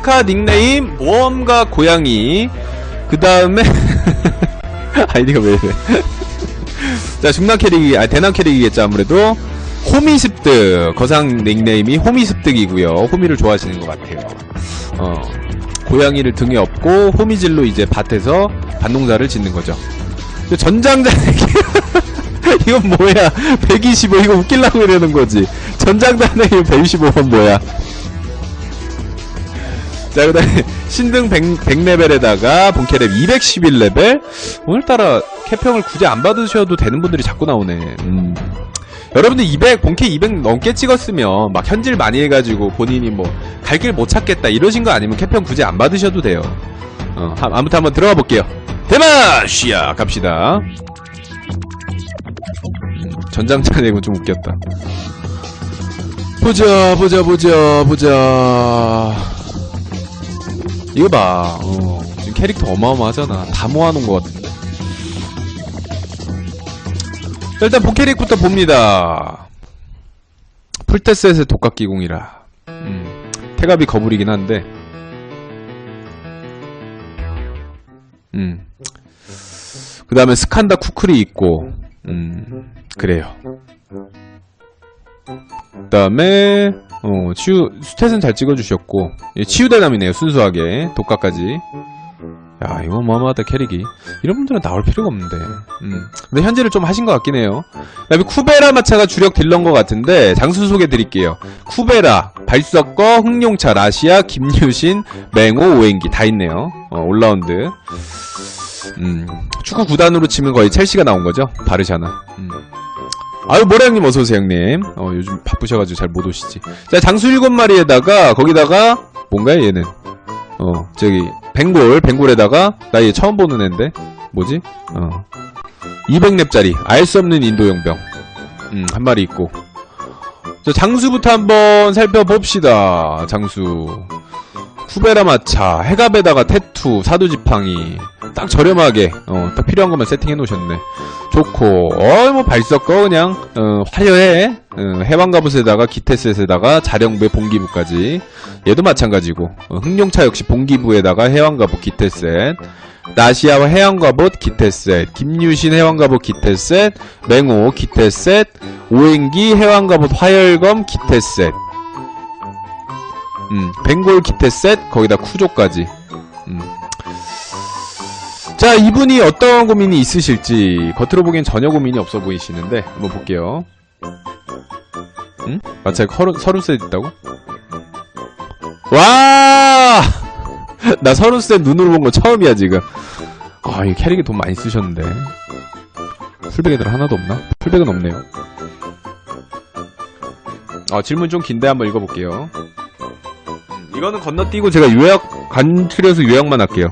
캐릭카 닉네임 모험가 고양이. 그 다음에 아이디가 왜 이래? 자 중남 캐릭이 아 대남 캐릭이겠죠 아무래도. 호미 습득. 거상 닉네임이 호미 습득이고요. 호미를 좋아하시는 것 같아요. 어 고양이를 등에 업고 호미질로 이제 밭에서 밭농사를 짓는 거죠. 전장자 이건 뭐야? 125 이거 웃기려고 이러는 거지. 전장단의 125번 뭐야 자, 그 다음에 신등 100, 100레벨에다가 본캐랩 211레벨? 오늘따라 캐평을 굳이 안 받으셔도 되는 분들이 자꾸 나오네. 음. 여러분들 200, 본캐 200 넘게 찍었으면 막 현질 많이 해가지고 본인이 뭐 갈 길 못 찾겠다 이러신 거 아니면 캐평 굳이 안 받으셔도 돼요. 어, 하- 아무튼 한번 들어가 볼게요. 대만! 시야! 갑시다. 음, 전장차 내고 좀 웃겼다. 보자, 보자, 보자, 보자. 이거 봐. 어, 지금 캐릭터 어마어마하잖아. 다 모아놓은 것 같은데. 자, 일단 본캐릭부터 봅니다. 풀테스에서 독각기공이라. 음, 태갑이 거불이긴 한데. 음. 그 다음에 스칸다 쿠클이 있고. 음, 그래요. 그 다음에, 어, 치유, 스탯은 잘 찍어주셨고, 예, 치유대남이네요, 순수하게. 독가까지. 야, 이거 어마어마하다, 캐릭이. 이런 분들은 나올 필요가 없는데. 음. 근데 현질을 좀 하신 것 같긴 해요. 그 다음에 쿠베라 마차가 주력 딜러인 것 같은데, 장수 소개드릴게요. 쿠베라, 발석거, 흥룡차, 라시아, 김유신, 맹호, 오행기 다 있네요. 어, 올라운드. 음, 축구 구단으로 치면 거의 첼시가 나온 거죠? 바르샤나. 음. 아유 모래 형님 어서 오세요 형님. 어 요즘 바쁘셔가지고 잘 못 오시지. 자 장수 일곱 마리에다가 거기다가 뭔가요 얘는? 어 저기 벵골 벵골에다가 나 얘 처음 보는 앤데 뭐지? 어 200렙짜리 알 수 없는 인도 용병. 음 한 마리 있고. 자 장수부터 한번 살펴봅시다. 장수. 쿠베라 마차, 해갑에다가 태투, 사두지팡이 딱 저렴하게 어, 딱 필요한 것만 세팅해 놓으셨네. 좋고, 어, 뭐 발석거 그냥 어, 화려해. 어, 해왕갑옷에다가 기테스에다가 자령부에 봉기부까지. 얘도 마찬가지고 어, 흥룡차 역시 봉기부에다가 해왕갑옷 기테셋. 나시아와 해왕갑옷 기테셋, 김유신 해왕갑옷 기테셋, 맹호 기테셋, 오행기 해왕갑옷 화열검 기테셋. 음, 벵골 기테셋 거기다 쿠조까지. 음. 자, 이분이 어떤 고민이 있으실지 겉으로 보기엔 전혀 고민이 없어 보이시는데 한번 볼게요. 응? 마치 서른 서른 셋 있다고? 와! 나 서른 셋 눈으로 본 거 처음이야 지금. 아, 이 캐릭에 돈 많이 쓰셨는데. 풀백 애들 하나도 없나? 풀백은 없네요. 아, 질문 좀 긴데 한번 읽어볼게요. 음, 이거는 건너뛰고 제가 요약 간추려서 요약만 할게요.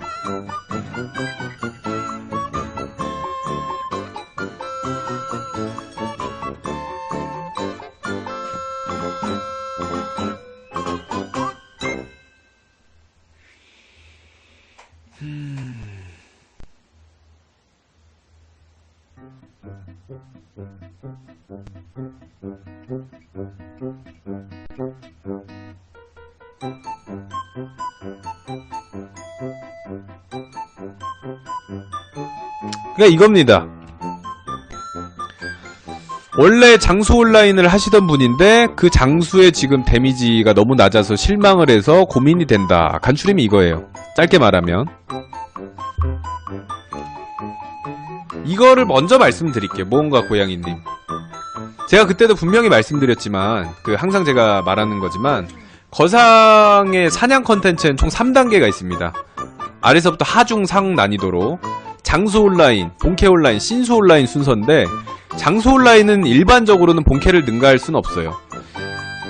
그러니까 이겁니다. 원래 장수 온라인을 하시던 분인데 그 장수의 지금 데미지가 너무 낮아서 실망을 해서 고민이 된다. 간추림이 이거예요. 짧게 말하면. 이거를 먼저 말씀드릴게요. 모험가 고양이님. 제가 그때도 분명히 말씀드렸지만 그 항상 제가 말하는 거지만 거상의 사냥 컨텐츠는 총 3단계가 있습니다. 아래서부터 하중 상 난이도로 장수 온라인, 본캐 온라인, 신수 온라인 순서인데 장수 온라인은 일반적으로는 본캐를 능가할 수는 없어요.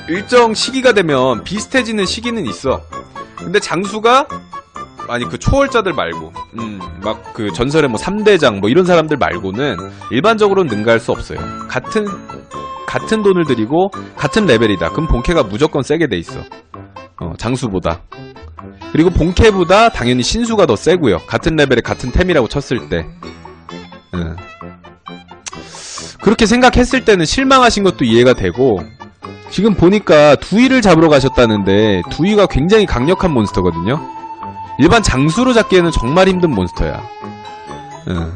일정 시기가 되면 비슷해지는 시기는 있어. 근데 장수가 아니 그 초월자들 말고 음 막 그 전설의 뭐 3대장 뭐 이런 사람들 말고는 일반적으로는 능가할 수 없어요. 같은 같은 돈을 들이고 같은 레벨이다. 그럼 본캐가 무조건 세게 돼 있어. 어, 장수보다. 그리고 본캐보다 당연히 신수가 더 세고요. 같은 레벨에 같은 템이라고 쳤을 때. 응. 그렇게 생각했을 때는 실망하신 것도 이해가 되고 지금 보니까 두이를 잡으러 가셨다는데 두이가 굉장히 강력한 몬스터거든요. 일반 장수로 잡기에는 정말 힘든 몬스터야. 응.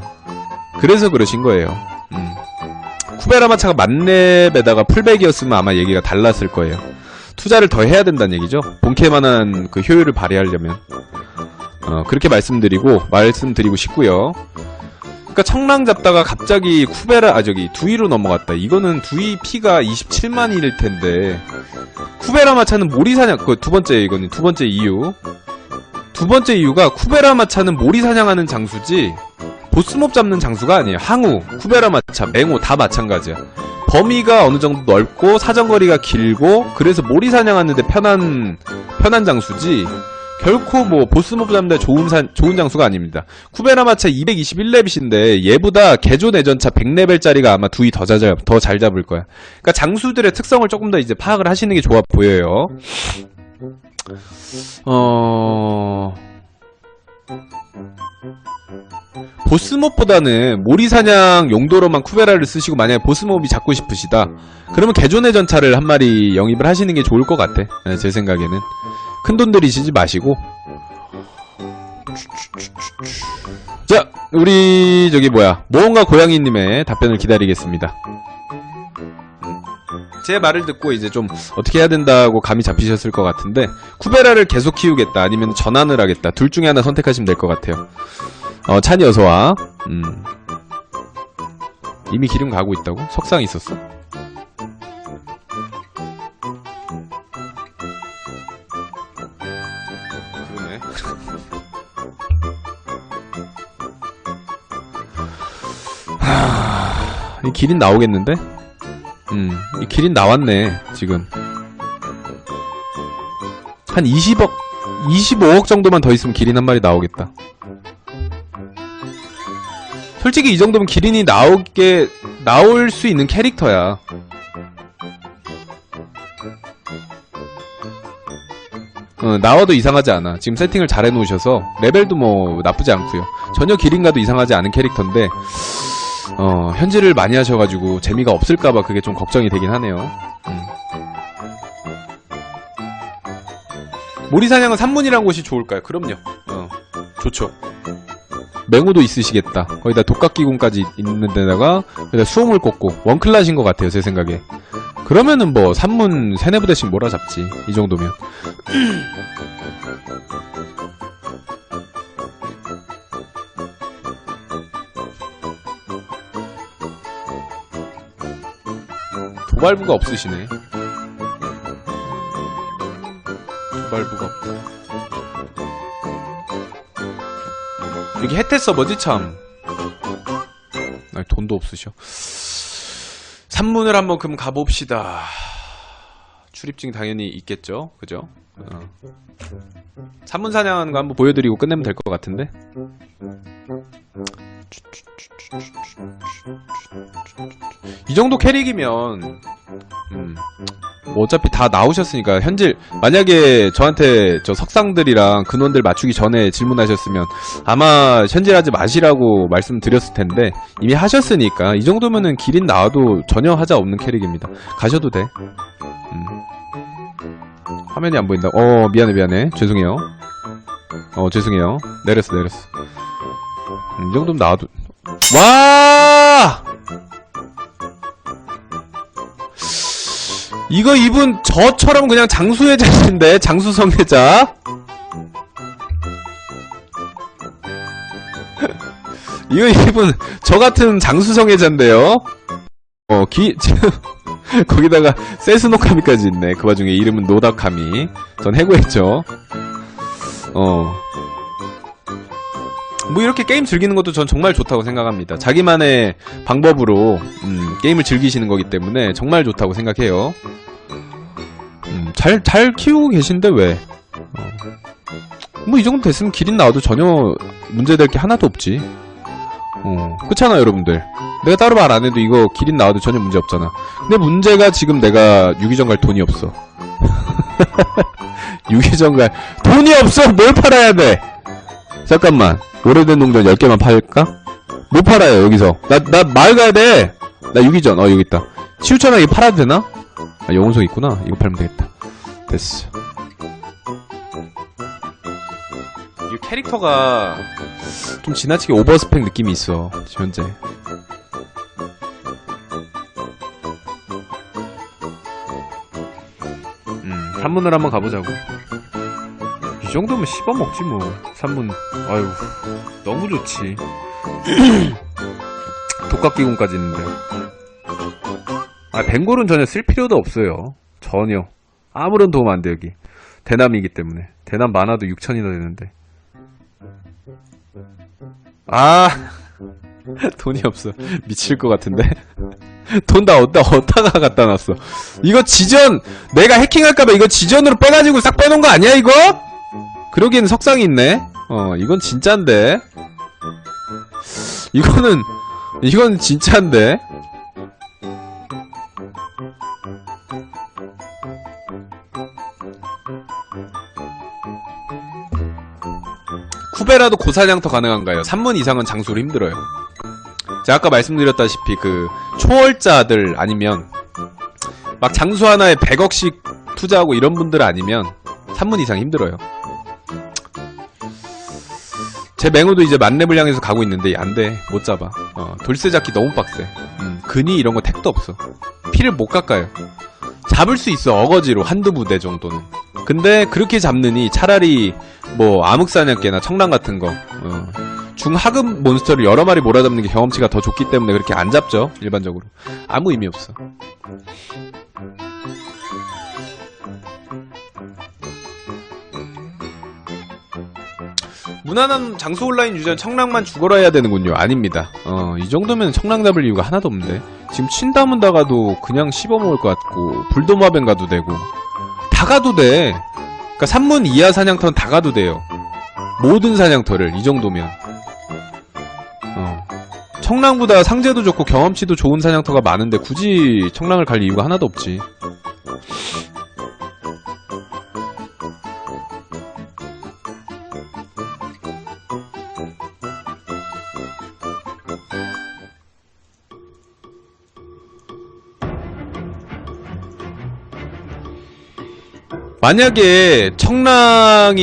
그래서 그러신 거예요. 음. 쿠베라마차가 만렙에다가 풀백이었으면 아마 얘기가 달랐을 거예요. 투자를 더 해야 된다는 얘기죠. 본캐만한 그 효율을 발휘하려면. 어, 그렇게 말씀드리고, 말씀드리고 싶고요. 그러니까 청랑 잡다가 갑자기 쿠베라 아 저기 두이로 넘어갔다. 이거는 두이 피가 27만일 텐데 쿠베라 마차는 모리 사냥 그 두 번째 이거는 두 번째 이유. 두 번째 이유가 쿠베라 마차는 모리 사냥하는 장수지 보스몹 잡는 장수가 아니에요. 항우, 쿠베라 마차, 맹호 다 마찬가지야. 범위가 어느 정도 넓고 사정거리가 길고 그래서 모리 사냥하는데 편한 편한 장수지 결코 뭐 보스몹 잡는데 좋은 산, 좋은 장수가 아닙니다. 쿠베라 마차 221레빗인데 얘보다 개조 내전차 100레벨짜리가 아마 두이 더 잘, 더잘 잡을 거야. 그러니까 장수들의 특성을 조금 더 이제 파악을 하시는 게 좋아 보여요. 어... 보스몹보다는 모리사냥 용도로만 쿠베라를 쓰시고 만약에 보스몹이 잡고 싶으시다. 그러면 개존의 전차를 한 마리 영입을 하시는 게 좋을 것 같아. 네, 제 생각에는. 큰돈 들이시지 마시고. 자 우리 저기 뭐야. 모험가 고양이님의 답변을 기다리겠습니다 제 말을 듣고 이제 좀 어떻게 해야 된다고 감이 잡히셨을 것 같은데 쿠베라를 계속 키우겠다 아니면 전환을 하겠다 둘 중에 하나 선택하시면 될 것 같아요 어, 찬이 어서와. 음. 이미 기름 가고 있다고? 석상 있었어? 그러네. 하... 이 기린 나오겠는데? 음, 이 기린 나왔네, 지금. 한 20억, 25억 정도만 더 있으면 기린 한 마리 나오겠다. 솔직히 이 정도면 기린이 나오게 나올 수 있는 캐릭터야. 어, 나와도 이상하지 않아. 지금 세팅을 잘 해놓으셔서 레벨도 뭐 나쁘지 않고요. 전혀 기린과도 이상하지 않은 캐릭터인데 어, 현질을 많이 하셔가지고 재미가 없을까봐 그게 좀 걱정이 되긴 하네요. 음. 모리사냥은 산문이란 곳이 좋을까요? 그럼요. 어, 좋죠. 맹호도 있으시겠다. 거기다 독각기군까지 있는 데다가 거기다 수호물 꽂고 원클라신 것 같아요 제 생각에. 그러면은 뭐 산문 세네 부대씩 몰아잡지 이 정도면. 도발부가 없으시네. 도발부가 없다. 여기 혜태 서버지 참. 아니, 돈도 없으셔. 산문을 한번 그럼 가봅시다. 출입증 당연히 있겠죠, 그죠? 어. 산문 사냥하는 거 한번 보여드리고 끝내면 될 것 같은데. 이 정도 캐릭이면 음, 뭐 어차피 다 나오셨으니까 현질 만약에 저한테 저 석상들이랑 근원들 맞추기 전에 질문하셨으면 아마 현질하지 마시라고 말씀드렸을 텐데 이미 하셨으니까 이 정도면은 기린 나와도 전혀 하자 없는 캐릭입니다. 가셔도 돼. 음. 화면이 안 보인다. 어 미안해 미안해 죄송해요. 어 죄송해요. 내렸어 내렸어. 음, 이 정도면 나와도 와! 이거 이분 저처럼 그냥 장수혜자인데 장수성혜자. 이거 이분 저 같은 장수성혜자인데요. 어 기 거기다가 세스노카미까지 있네. 그 와중에 이름은 노다카미. 전 해고했죠. 어 뭐 이렇게 게임 즐기는 것도 전 정말 좋다고 생각합니다. 자기만의 방법으로 음, 게임을 즐기시는 거기 때문에 정말 좋다고 생각해요. 음, 잘, 잘 키우고 계신데 왜? 어. 뭐이 정도 됐으면 기린 나와도 전혀 문제될 게 하나도 없지. 어, 그렇잖아 여러분들. 내가 따로 말 안 해도 이거 기린 나와도 전혀 문제 없잖아. 근데 문제가 지금 내가 유기전 갈 돈이 없어. 유기전 갈 돈이 없어. 뭘 팔아야 돼? 잠깐만. 오래된 농전 10개만 팔까? 못 팔아요, 여기서. 나, 나 마을 가야 돼! 나 유기전, 어, 여기 있다. 치우천하게 팔아도 되나? 아, 영혼석 있구나. 이거 팔면 되겠다. 됐어. 이 캐릭터가 좀 지나치게 오버스펙 느낌이 있어. 현재. 음, 산문을 한번 가보자고. 이 정도면 씹어먹지 뭐. 산문. 아유, 너무 좋지. 독각기공까지 있는데. 아, 벵골은 전혀 쓸 필요도 없어요. 전혀. 아무런 도움 안 돼, 여기. 대남이기 때문에. 대남 많아도 6천이나 되는데. 아, 돈이 없어. 미칠 것 같은데. 돈 다 어디다, 어디다가 갖다 놨어. 이거 지전, 내가 해킹할까봐 이거 지전으로 빼가지고 싹 빼놓은 거 아니야, 이거? 그러기엔 석상이 있네? 어, 이건 진짠데. 이거는, 이건 진짜인데. 쿠베라도 고사냥터 가능한가요? 3문 이상은 장수로 힘들어요. 제가 아까 말씀드렸다시피 그 초월자들 아니면 막 장수 하나에 100억씩 투자하고 이런 분들 아니면 3문 이상 힘들어요. 제 맹우도 이제 만렙을 향해서 가고 있는데 안 돼. 못 잡아. 어, 돌쇠 잡기 너무 빡세. 음, 근이 이런 거 택도 없어. 피를 못 깎아요. 잡을 수 있어. 어거지로 한두 부대 정도는. 근데 그렇게 잡느니 차라리 뭐 암흑사냥개나 청랑 같은 거 어, 중하급 몬스터를 여러 마리 몰아잡는 게 경험치가 더 좋기 때문에 그렇게 안 잡죠 일반적으로 아무 의미 없어 무난한 장수 온라인 유저는 청랑만 죽어라 해야 되는군요 아닙니다 어, 이 정도면 청랑 잡을 이유가 하나도 없는데 지금 친다문다 가도 그냥 씹어먹을 것 같고 불도마뱀 가도 되고 다 가도 돼 그러니까 산문 이하 사냥터는 다 가도 돼요. 모든 사냥터를 이 정도면. 어. 청랑보다 상제도 좋고 경험치도 좋은 사냥터가 많은데 굳이 청랑을 갈 이유가 하나도 없지. 만약에 청랑이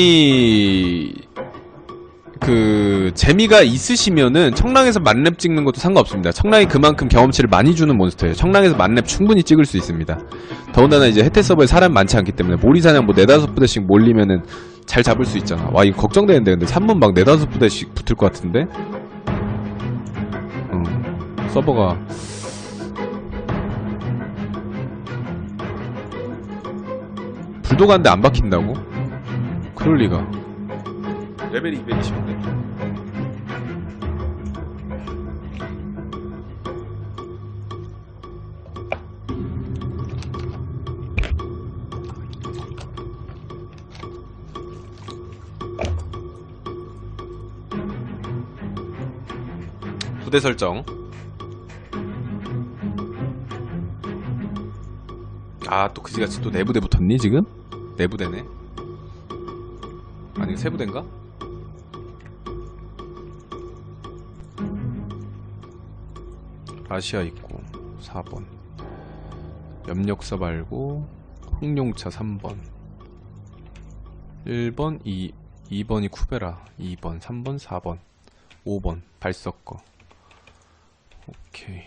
그 재미가 있으시면은 청랑에서 만렙 찍는 것도 상관없습니다. 청랑이 그만큼 경험치를 많이 주는 몬스터예요. 청랑에서 만렙 충분히 찍을 수 있습니다. 더군다나 이제 혜태 서버에 사람 많지 않기 때문에 모리사냥 뭐 네다섯 부대씩 몰리면은 잘 잡을 수 있잖아. 와 이거 걱정되는데 근데 3문 막 네다섯 부대씩 붙을 것 같은데? 어, 서버가 불도가는데 안 박힌다고? 그럴 리가. 레벨이 220인데. 부대 설정. 아, 또 그지같이 또 내부대 붙었니, 지금? 내부대네. 아니, 세부대인가? 아시아 있고, 4번. 염력사 말고, 홍룡차 3번. 1번, 2, 2번이 쿠베라. 2번, 3번, 4번. 5번, 발석거. 오케이.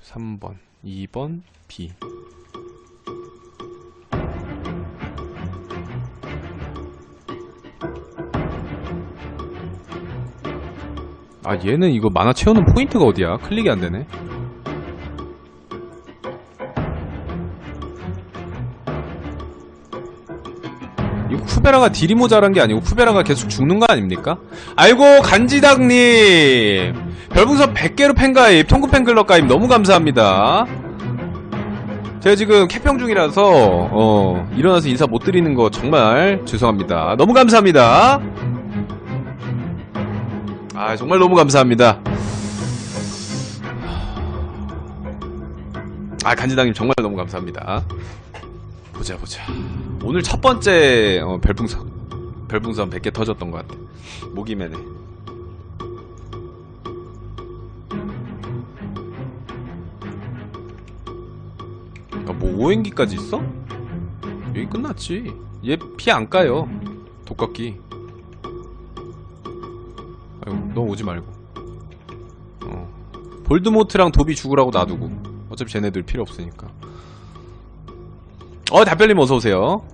3번, 2번, B. 아 얘는 이거 만화 채우는 포인트가 어디야? 클릭이 안 되네. 이거 쿠베라가 딜이 모자란 게 아니고 쿠베라가 계속 죽는 거 아닙니까? 아이고 간지닭님 별풍선 100개로 팬가입 통구 팬클럽 가입 너무 감사합니다. 제가 지금 캐평 중이라서 어, 일어나서 인사 못 드리는 거 정말 죄송합니다. 너무 감사합니다. 아 정말 너무 감사합니다. 아 간지당님 정말 너무 감사합니다. 보자 보자. 오늘 첫 번째 어, 별풍선 별풍선 100개 터졌던 것 같아. 목이 매네. 어, 뭐 오행기까지 있어? 여기 끝났지. 얘 피 안 까요. 독각기. 너 오지 말고. 어. 볼드모트랑 도비 죽으라고 놔두고. 어차피 쟤네들 필요 없으니까. 어, 답변님 어서오세요.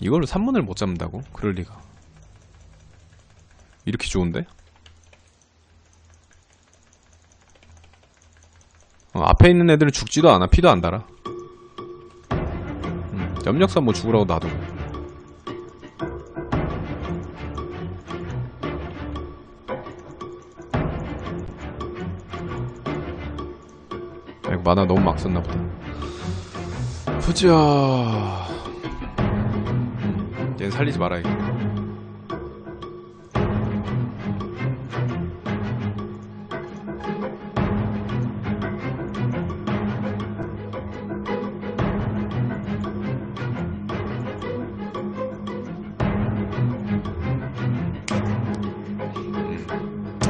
이걸로 3문을 못 잡는다고? 그럴 리가. 이렇게 좋은데? 어, 앞에 있는 애들은 죽지도 않아. 피도 안 달아. 음, 염력사 뭐 죽으라고 놔두고. 만화 너무 막 썼나 보다. 보자. 음, 얘는 살리지 말아야겠다.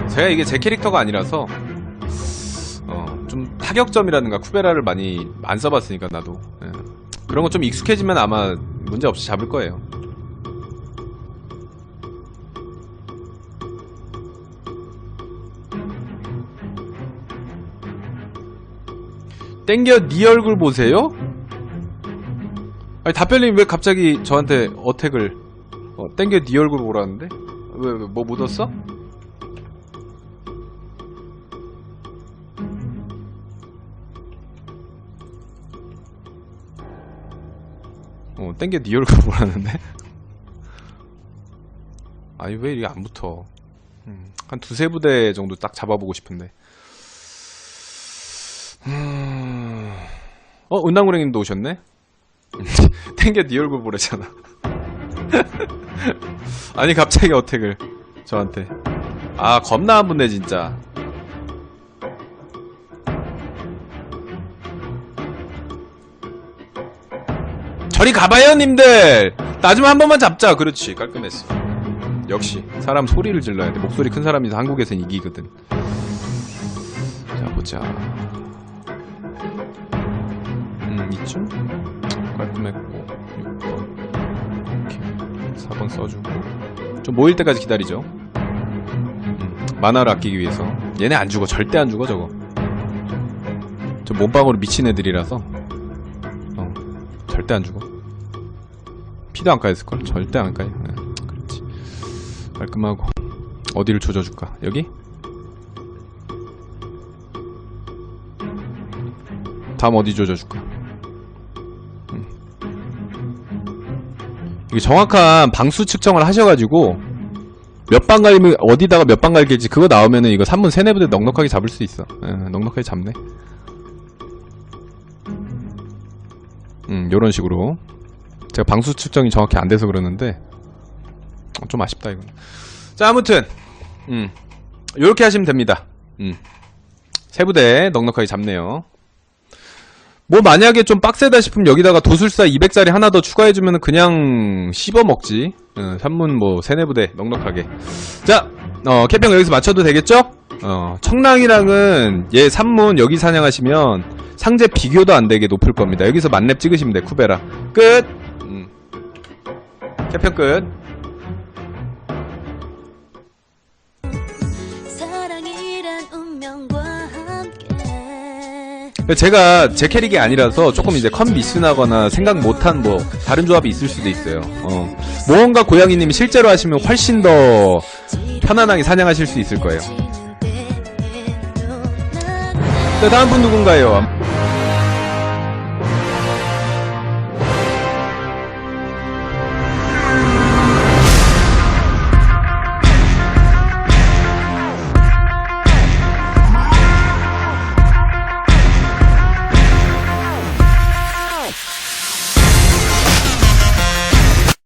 제가 이게 제 캐릭터가 아니라서 타격점이라든가 쿠베라를 많이 안 써봤으니까 나도 예. 그런 거 좀 익숙해지면 아마 문제 없이 잡을 거예요. 땡겨 네 얼굴 보세요? 아니 답변님 왜 갑자기 저한테 어택을 어, 땡겨 네 얼굴 보라는데? 왜, 왜, 뭐 묻었어? 어, 땡겨 네 얼굴 보라는데? 아니, 왜 이게 안 붙어? 음, 한 두세 부대 정도 딱 잡아보고 싶은데. 음... 어, 은당구랭님도 오셨네? 땡겨 네 얼굴 보래잖아. 아니, 갑자기 어택을, 저한테. 아, 겁나 안 붙네, 진짜. 저리 가봐요, 님들! 나 좀 한 번만 잡자. 그렇지, 깔끔했어. 역시, 사람 소리를 질러야 돼. 목소리 큰 사람이 한국에선 이기거든. 자, 보자. 음, 이쯤? 깔끔했고, 6번. 이렇게. 4번 써주고. 좀 모일 때까지 기다리죠. 음, 만화를 아끼기 위해서. 얘네 안 죽어. 절대 안 죽어, 저거. 저 몸빵으로 미친 애들이라서. 어, 절대 안 죽어. 피도 안 까였을걸? 절대 안 까요. 네, 그렇지. 깔끔하고. 어디를 조져줄까? 여기? 다음 어디 조져줄까? 음. 이게 정확한 방수 측정을 하셔가지고 몇 방 갈면 어디다가 몇 방 갈길지 그거 나오면은 이거 3문 세네 부대 넉넉하게 잡을 수 있어. 예, 넉넉하게 잡네. 음, 요런 식으로. 제가 방수 측정이 정확히 안 돼서 그러는데 어, 좀 아쉽다 이건. 자 아무튼 음 요렇게 하시면 됩니다. 음 세부대 넉넉하게 잡네요. 뭐 만약에 좀 빡세다 싶으면 여기다가 도술사 200짜리 하나 더 추가해주면 그냥 씹어 먹지. 어, 산문 뭐 세네 부대 넉넉하게. 자, 어, 캐평 여기서 맞춰도 되겠죠? 어, 청랑이랑은 얘 산문 여기 사냥하시면 상제 비교도 안 되게 높을 겁니다. 여기서 만렙 찍으시면 돼, 쿠베라. 끝! 음. 캐평 끝. 제가 제 캐릭이 아니라서 조금 이제 컨 미스나거나 생각 못한 뭐 다른 조합이 있을 수도 있어요. 어. 모험가 고양이님이 실제로 하시면 훨씬 더 편안하게 사냥하실 수 있을 거예요. 자, 다음 분 누군가요?